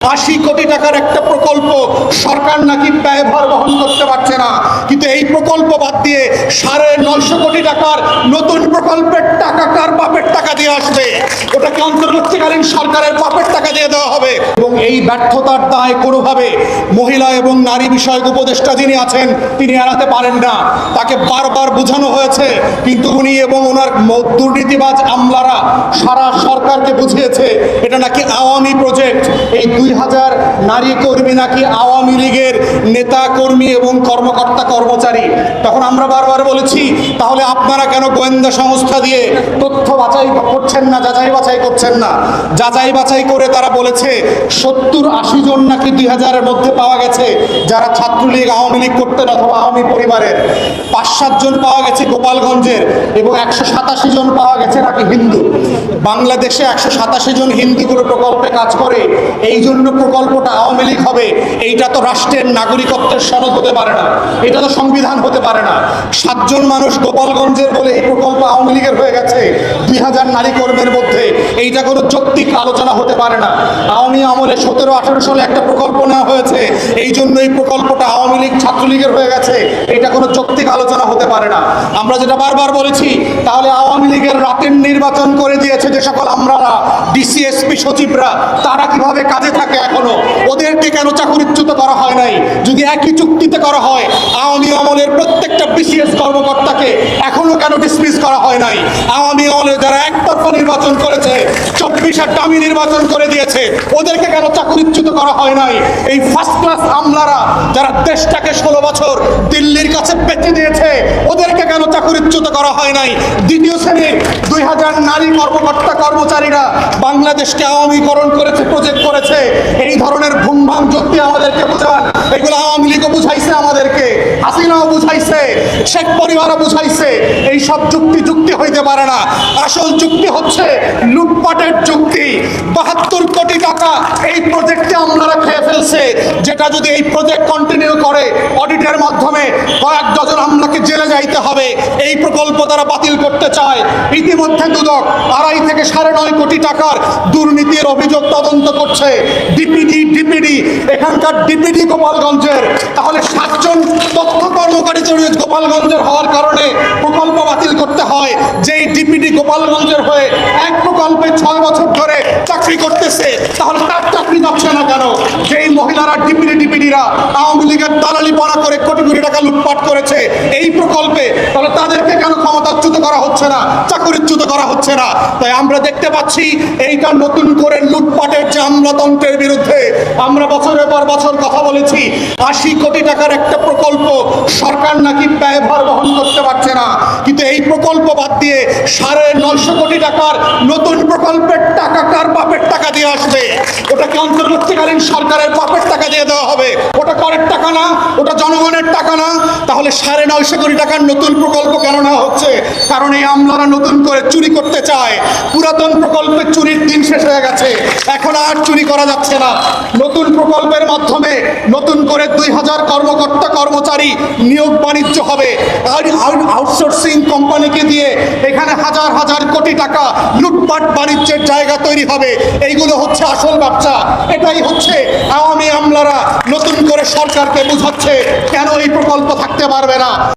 আশি কোটি টাকার একটা প্রকল্প সরকার নাকি ব্যয়ভার বহন করতে পারছে না। কিন্তু এই প্রকল্প বাদ দিয়ে সাড়ে নয়শো কোটি টাকার নতুন প্রকল্পের টাকা কার বাপের টাকা দিয়ে আসবে? ওটাকে অন্তর্বর্তীকালীন সরকারের বাপের টাকা দিয়ে দেওয়া হবে। এই ব্যর্থতার দায় কোনোভাবে মহিলা এবং নারী বিষয়ক উপদেষ্টা যিনি আছেন, তিনি এড়াতে পারেন না। তাকে বারবার বোঝানো হয়েছে, কিন্তু উনি এবং ওনার দুর্নীতিবাজ আমলারা সারা সরকারকে বুঝিয়েছে, এটা নাকি আওয়ামী প্রজেক্ট। এই দুই হাজার নারী কর্মী নাকি আওয়ামী লীগের নেতা কর্মী এবং কর্মকর্তা কর্মচারী। তখন আমরা বারবার বলেছি, তাহলে আপনারা কেন গোয়েন্দা সংস্থা দিয়ে তথ্য বাছাই করছেন না, যাচাই বাছাই করছেন না? যাচাই বাছাই করে তারা বলেছে সত্তর, আশি জন নাকি দুই হাজারের মধ্যে পাওয়া গেছে যারা ছাত্রলীগ, আওয়ামী লীগ করতেন অথবা আওয়ামী পরিবারের। পাঁচ সাত জন পাওয়া গেছে গোপালগঞ্জের এবং একশো সাতাশি জন পাওয়া গেছে নাকি হিন্দু। বাংলাদেশে একশো সাতাশি জন হিন্দু কোনো প্রকল্পে কাজ করে, এই জন্য প্রকল্পটা আওয়ামী লীগ হবে। এইটা তো রাষ্ট্রের নাগরিকত্বের সনদ হতে পারে না, এটা তো সংবিধান হতে পারে না। সাতজন মানুষ গোপালগঞ্জের বলে এই প্রকল্প আওয়ামী লীগের হয়ে গেছে, দুই হাজার নারী কর্মীর মধ্যে। এইটা কোনো যৌক্তিক আলোচনা হতে পারে না। আওয়ামী আমলে সতেরো, আঠেরো সালে একটা প্রকল্প নেওয়া হয়েছে। এই জন্য এই প্রকল্পটা আওয়ামী লীগ ছাত্রলীগের হয়ে গেছে। এটা কোনো যৌক্তিক আলোচনা হতে পারে না। আমরা যেটা বারবার বলেছি, তাহলে আওয়ামী লীগের রাতের নির্বাচন করে দিয়েছে যে সকল আমরারা ডিসিএসপি সচিবরা, তারা কীভাবে কাজে থাকে এখনও? ওদেরকে কেন চাকরিচ্যুত করা হয় নাই? যদি একই চুক্তিতে করা হয়, আওয়ামী আমলের প্রত্যেকটা বিসিএস কর্মকর্তাকে এখনও কেন ডিসমিস করা হয় নাই? আওয়ামী আমলে যারা একতরফা নির্বাচন করেছে আর দামি নির্বাচন করে দিয়েছে। ওদেরকে কেন চাকরিচ্যুত করা হয় নাই? এই ফার্স্ট ক্লাস আমলারা যারা দেশটাকে ষোলো বছর দিল্লির কাছে বেঁচে দিয়েছে, ওদেরকে কেন চাকরিচ্যুত করা হয় নাই? দ্বিতীয় শ্রেণির দুই হাজার নারী কর্মকর্তা কর্মচারীরা বাংলাদেশকে আওয়ামীকরণ করেছে, প্রজেক্ট করেছে। এই ধরনের ভুমভাং যুক্তি আমাদেরকে বোঝান। এগুলো আওয়ামী লীগও বুঝাইছে আমাদেরকে। হাসিনাও বুঝাইছে। শেখ পরিবারও বুঝাইছে। এই সব যুক্তি যুক্তি হইতে পারে না। আসল যুক্তি হচ্ছে লুটপাটের যুক্তি বাহাত্তর কোটি টাকা এই প্রজেক্টে আপনারা খেয়ে ফেলছে। যেটা যদি এই প্রজেক্ট কন্টিনিউ করে অডিটের মাধ্যমে কয়েক ডজন আমলাকে জেলে যাইতে হবে। এই প্রকল্প তারা বাতিল করতে চায়। ইতিমধ্যে দুদক আড়াই থেকে সাড়ে নয় কোটি টাকার দুর্নীতির অভিযোগ তদন্ত করছে। ডিপিডি ডিপিডি, এখানকার ডিপিডি গোপালগঞ্জের। তাহলে সাতজন তথ্য কর্মকারী জড়িত গোপালগঞ্জের হওয়ার কারণে প্রকল্প বাতিল করতে হয়। যেই ডিপিডি গোপালগঞ্জের হয়ে এক প্রকল্পে ছয় বছর ধরে চাকরি করতেছে, তাহলে তার চাকরি যাচ্ছে না কেন? যেই মহিলারা ডিপিডি ডিপিডিরা আওয়ামী লীগের দালালি পড়া করে কোটি কোটি টাকা লুটপাট করেছে এই প্রকল্পে, তাহলে তাদেরকে কেন ক্ষমতাচ্যুত করা হচ্ছে না, চাকরিচ্যুত করা হচ্ছে না? তাই আমরা দেখতে পাচ্ছি এইটা নতুন করে লুটপাটের যে আমলাতন্ত্রের বিরুদ্ধে। আমরা বছরের পর বছর কথা বলেছি, আশি কোটি টাকার একটা প্রকল্প সরকার নাকি ব্যয়ভার বহন করতে পারছে না। প্রকল্প বাদ দিয়ে সাড়ে নয়শো কোটি টাকার নতুন প্রকল্পের টাকা কার বাপের টাকা দিয়ে আসবে? ওটাকে অন্তর্বর্তীকালীন সরকারের বাপের টাকা দিয়ে দেওয়া হবে। ওটা করের টাকা না, ওটা জনগণের টাকা না। তাহলে সাড়ে নয়শো কোটি টাকার নতুন প্রকল্প কেন নেওয়া হচ্ছে? কারণ এই আমলারা নতুন করে চুরি করতে চায়। পুরাতন প্রকল্পে চুরির দিন শেষ হয়ে গেছে। এখন আর চুরি করা যাচ্ছে না। নতুন প্রকল্পের মাধ্যমে নতুন করে দুই হাজার কর্মকর্তা কর্মচারী নিয়োগ বাণিজ্য হবে। আর কোম্পানিকে দিয়ে এখানে হাজার হাজার কোটি টাকা লুটপাট বাণিজ্যের জায়গা তৈরি হবে। এইগুলো হচ্ছে আসল ব্যবসা এটাই হচ্ছে আওয়ামী আমলারা নতুন করে সরকারকে বুঝাচ্ছে, কেন এই প্রকল্প থাকতে পারবে না?